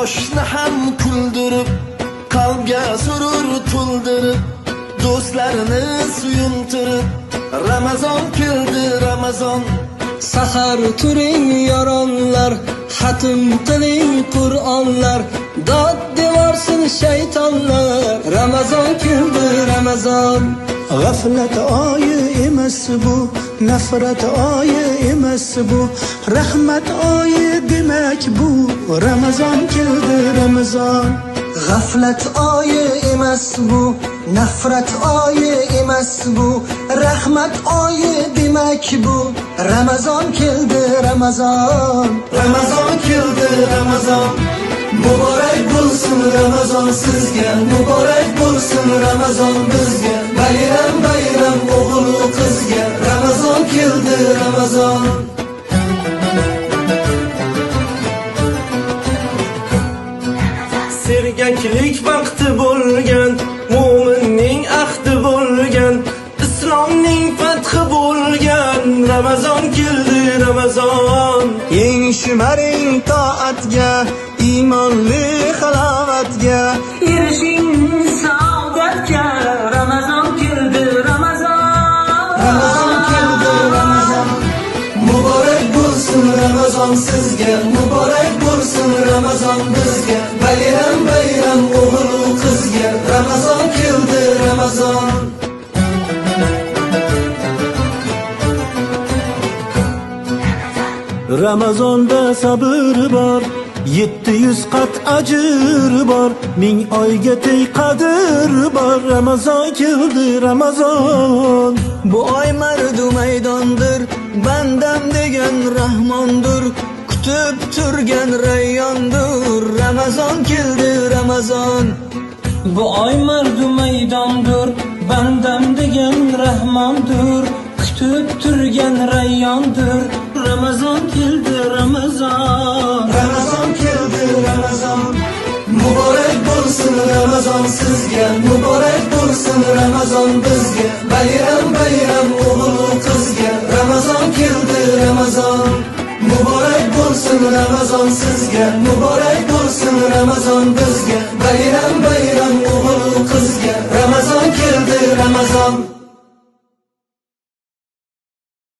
boshni ham kuldirib qalbga surur to'ldirib do'stlarni suyuntirib ramazon keldi ramazon sahar turing yoronlar xatm qiling qur'onlar dod devorsin shaytonlar ramazon keldi ramazon g'aflat oyi emas bu nafrat oyi emas bu, rahmat oyi demak bu. Ramazon keldi Ramazon. G'aflat oyi emas bu Nafrat oyi emas bu. Rahmat oyi demak bu. Ramazon keldi Ramazon ramazon keldi ramazon muborak bo'lsin ramazon sizga muborak bo'lsin ramazon bizga bayram bayram sergaklik vaqti bo'lgan mo'minning ahdi bo'lgan islomning fathi bo'lgan ramazon keldi ramazon Eng shimaring toatga, iymonli halovatga. Erishing saodatga ramazon sizga muborak bo'lsin ramazon bizga bayram bayram o'g'il qizga ramazon keldi ramazon Ramazonda sabr bor, 700 qat ajr bor, ming oyga teng qadr bor. Ramazon keldi Ramazon. Bu oy mardu maydondir Bandam degan rahmondir Kutib turgan rayyondir Ramazon keldi Ramazon Bu oy mardu maydondir Bandam degan rahmondir Kutib turgan rayyondir Ramazon keldi ramazon ramazon sizga muborak bo'lsin ramazon bizga bayram bayram o'g'il qizga ramazon keldi ramazon muborak bo'lsin ramazon sizga muborak bo'lsin ramazon bizga bayram bayram o'g'il qizga ramazon keldi ramazon